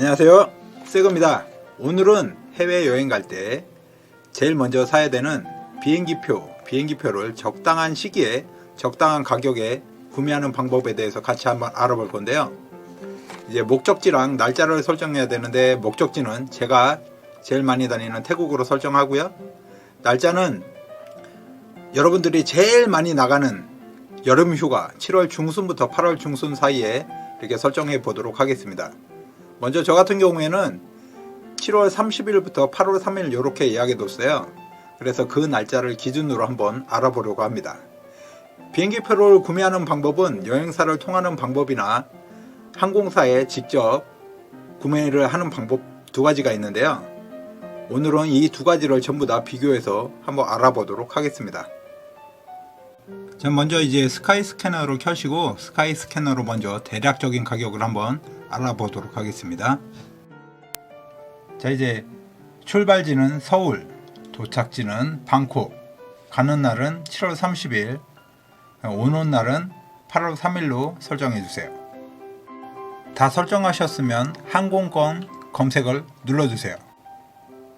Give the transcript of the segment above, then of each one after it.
안녕하세요. 새겁니다. 오늘은 해외여행 갈 때 제일 먼저 사야 되는 비행기표, 비행기표를 적당한 시기에 적당한 가격에 구매하는 방법에 대해서 같이 한번 알아볼 건데요. 이제 목적지랑 날짜를 설정해야 되는데 목적지는 제가 제일 많이 다니는 태국으로 설정하고요. 날짜는 여러분들이 제일 많이 나가는 여름 휴가 7월 중순부터 8월 중순 사이에 이렇게 설정해 보도록 하겠습니다. 먼저 저 같은 경우에는 7월 30일부터 8월 3일 이렇게 예약해 뒀어요. 그래서 그 날짜를 기준으로 한번 알아보려고 합니다. 비행기 표를 구매하는 방법은 여행사를 통하는 방법이나 항공사에 직접 구매를 하는 방법 두 가지가 있는데요. 오늘은 이 두 가지를 전부 다 비교해서 한번 알아보도록 하겠습니다. 자, 먼저 이제 스카이 스캐너로 켜시고 스카이 스캐너로 먼저 대략적인 가격을 한번 알아보도록 하겠습니다. 자, 이제 출발지는 서울, 도착지는 방콕, 가는 날은 7월 30일, 오는 날은 8월 3일로 설정해 주세요. 다 설정하셨으면 항공권 검색을 눌러주세요.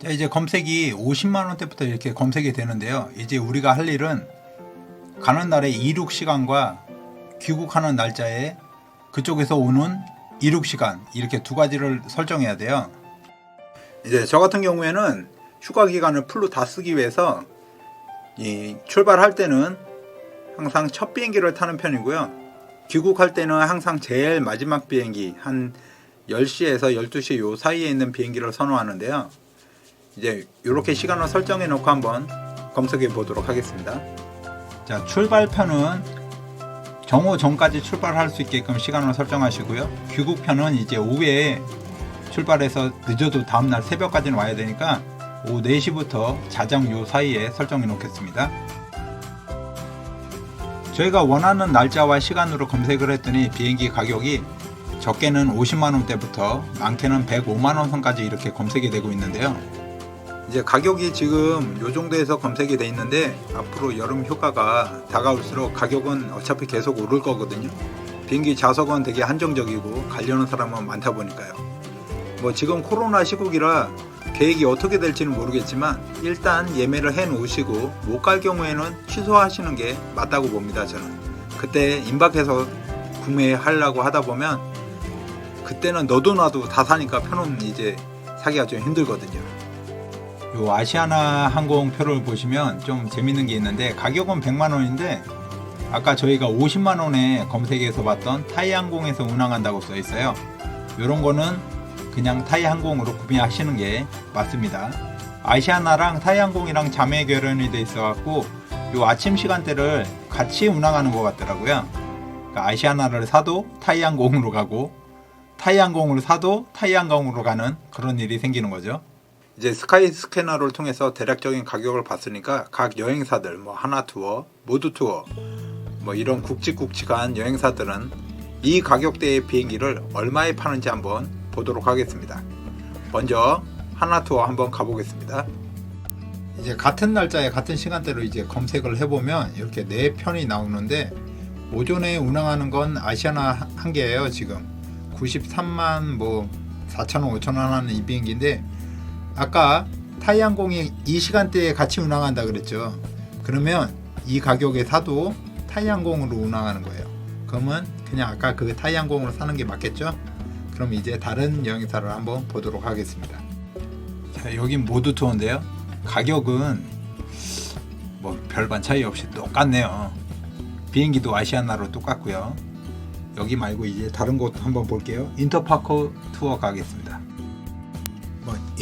자, 이제 검색이 50만 원대부터 이렇게 검색이 되는데요. 이제 우리가 할 일은 가는 날의 이륙 시간과 귀국하는 날짜에 그쪽에서 오는 이륙 시간 이렇게 두 가지를 설정해야 돼요. 이제 저 같은 경우에는 휴가 기간을 풀로 다 쓰기 위해서 이 출발할 때는 항상 첫 비행기를 타는 편이고요. 귀국할 때는 항상 제일 마지막 비행기 한 10시에서 12시 요 사이에 있는 비행기를 선호하는데요. 이제 이렇게 시간을 설정해 놓고 한번 검색해 보도록 하겠습니다. 자, 출발편은 정오 전까지 출발할 수 있게끔 시간을 설정하시고요. 귀국편은 이제 오후에 출발해서 늦어도 다음날 새벽까지는 와야 되니까 오후 4시부터 자정 요 사이에 설정해 놓겠습니다. 저희가 원하는 날짜와 시간으로 검색을 했더니 비행기 가격이 적게는 50만 원대부터 많게는 105만 원 선까지 이렇게 검색이 되고 있는데요. 이제 가격이 지금 요 정도에서 검색이 돼 있는데 앞으로 여름 휴가가 다가올수록 가격은 어차피 계속 오를 거거든요. 비행기 좌석은 되게 한정적이고 가려는 사람은 많다 보니까요. 뭐 지금 코로나 시국이라 계획이 어떻게 될지는 모르겠지만 일단 예매를 해 놓으시고 못 갈 경우에는 취소하시는 게 맞다고 봅니다 저는 그때 임박해서 구매하려고 하다 보면 그때는 너도 나도 다 사니까 표는 이제 사기가 좀 힘들거든요 요 아시아나 항공표를 보시면 좀 재밌는 게 있는데 가격은 100만 원인데 아까 저희가 50만 원에 검색해서 봤던 타이항공에서 운항한다고 써 있어요 요런 거는 그냥 타이항공으로 구매하시는 게 맞습니다. 아시아나랑 타이항공이랑 자매 결연이 돼 있어 갖고 요 아침 시간대를 같이 운항하는 것 같더라고요. 그러니까 아시아나를 사도 타이항공으로 가고 타이항공으로 사도 타이항공으로 가는 그런 일이 생기는 거죠. 이제 스카이 스캐너를 통해서 대략적인 가격을 봤으니까 각 여행사들 뭐 하나 투어, 모두 투어 뭐 이런 굵직굵직한 여행사들은 이 가격대의 비행기를 얼마에 파는지 한번 보도록 하겠습니다. 먼저 하나 투어 한번 가보겠습니다. 이제 같은 날짜에 같은 시간대로 이제 검색을 해보면 이렇게 네 편이 나오는데 오전에 운항하는 건 아시아나 한 개예요 지금 93만 뭐 4천 원, 5천 원 하는 이 비행기인데 아까 타이항공이 이 시간대에 같이 운항한다 그랬죠. 그러면 이 가격에 사도 타이항공으로 운항하는 거예요. 그러면 그냥 아까 그 타이항공으로 사는 게 맞겠죠? 그럼 이제 다른 여행사를 한번 보도록 하겠습니다. 자, 여긴 모두 투어인데요. 가격은 뭐 별반 차이 없이 똑같네요. 비행기도 아시아나로 똑같고요. 여기 말고 이제 다른 곳 한번 볼게요. 인터파크 투어 가겠습니다.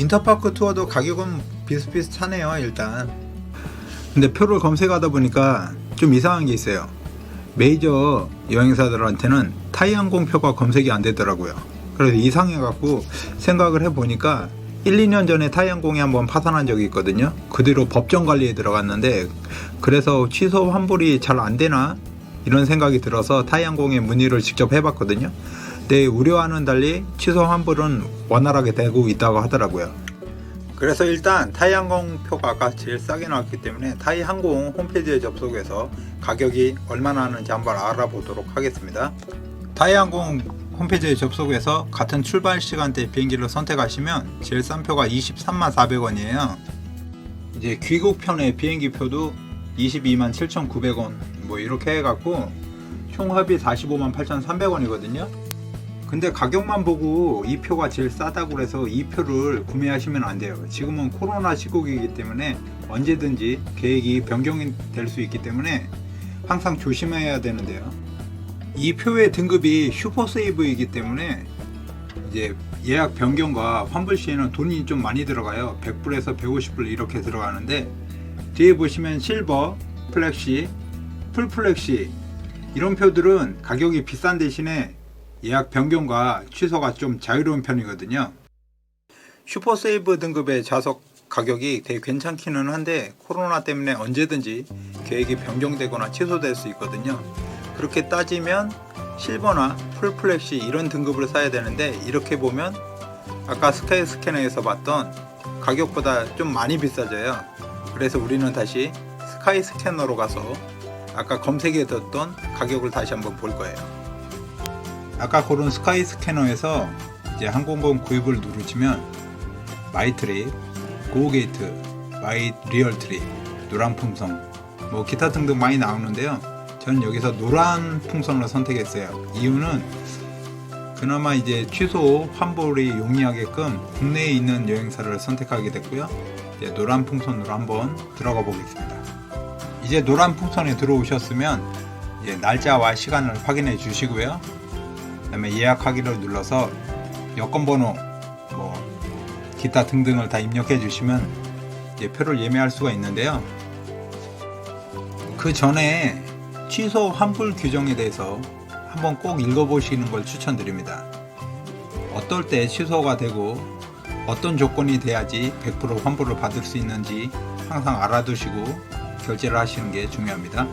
뭐 인터파크 투어도 가격은 비슷비슷하네요. 일단. 근데 표를 검색하다 보니까 좀 이상한 게 있어요. 메이저 여행사들한테는 타이 항공 표가 검색이 안 되더라고요. 그래서 이상해갖고 생각을 해보니까 1, 2년 전에 타이항공이 한번 파산한 적이 있거든요. 그대로 법정 관리에 들어갔는데 그래서 취소 환불이 잘 안 되나 이런 생각이 들어서 타이항공에 문의를 직접 해봤거든요. 근데 우려와는 달리 취소 환불은 원활하게 되고 있다고 하더라고요. 그래서 일단 타이항공 표가 아까 제일 싸게 나왔기 때문에 타이항공 홈페이지에 접속해서 가격이 얼마나 하는지 한번 알아보도록 하겠습니다. 타이항공 홈페이지에 접속해서 같은 출발 시간대 비행기를 선택하시면 제일 싼 표가 23만 400원이에요. 이제 귀국편의 비행기 표도 22만 7,900원 뭐 이렇게 해갖고 총 합이 45만 8,300원이거든요. 근데 가격만 보고 이 표가 제일 싸다고 그래서 이 표를 구매하시면 안 돼요. 지금은 코로나 시국이기 때문에 언제든지 계획이 변경이 될 수 있기 때문에 항상 조심해야 되는데요. 이 표의 등급이 슈퍼세이브이기 때문에 이제 예약 변경과 환불 시에는 돈이 좀 많이 들어가요. 100불에서 150불 이렇게 들어가는데 뒤에 보시면 실버, 플렉시, 풀플렉시 이런 표들은 가격이 비싼 대신에 예약 변경과 취소가 좀 자유로운 편이거든요. 슈퍼세이브 등급의 좌석 가격이 되게 괜찮기는 한데 코로나 때문에 언제든지 계획이 변경되거나 취소될 수 있거든요. 그렇게 따지면 실버나 풀플렉시 이런 등급을 사야 되는데 이렇게 보면 아까 스카이 스캐너에서 봤던 가격보다 좀 많이 비싸져요. 그래서 우리는 다시 스카이 스캐너로 가서 아까 검색해 뒀던 가격을 다시 한번 볼 거예요. 아까 고른 스카이 스캐너에서 이제 항공권 구입을 누르시면 마이 트립, 고 게이트, 마이 리얼 트립, 노란 풍선, 뭐 기타 등등 많이 나오는데요. 저는 여기서 노란 풍선을 선택했어요. 이유는 그나마 이제 취소 환불이 용이하게끔 국내에 있는 여행사를 선택하게 됐고요. 이제 노란 풍선으로 한번 들어가 보겠습니다. 이제 노란 풍선에 들어오셨으면 날짜와 시간을 확인해 주시고요. 그다음에 예약하기를 눌러서 여권 번호 뭐 기타 등등을 다 입력해 주시면 이제 표를 예매할 수가 있는데요. 그 전에 취소 환불 규정에 대해서 한번 꼭 읽어보시는 걸 추천드립니다. 어떨 때 취소가 되고 어떤 조건이 돼야지 100% 환불을 받을 수 있는지 항상 알아두시고 결제를 하시는 게 중요합니다.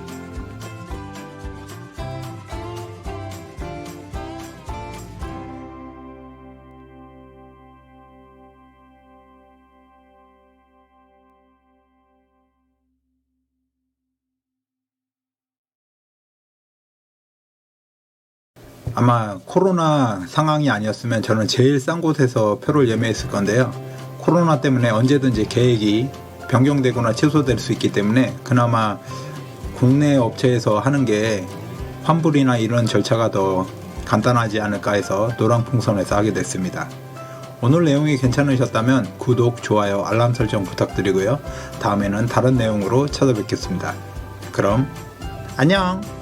아마 코로나 상황이 아니었으면 저는 제일 싼 곳에서 표를 예매했을 건데요. 코로나 때문에 언제든지 계획이 변경되거나 취소될 수 있기 때문에 그나마 국내 업체에서 하는 게 환불이나 이런 절차가 더 간단하지 않을까 해서 노랑풍선에서 하게 됐습니다. 오늘 내용이 괜찮으셨다면 구독, 좋아요, 알람 설정 부탁드리고요. 다음에는 다른 내용으로 찾아뵙겠습니다. 그럼 안녕!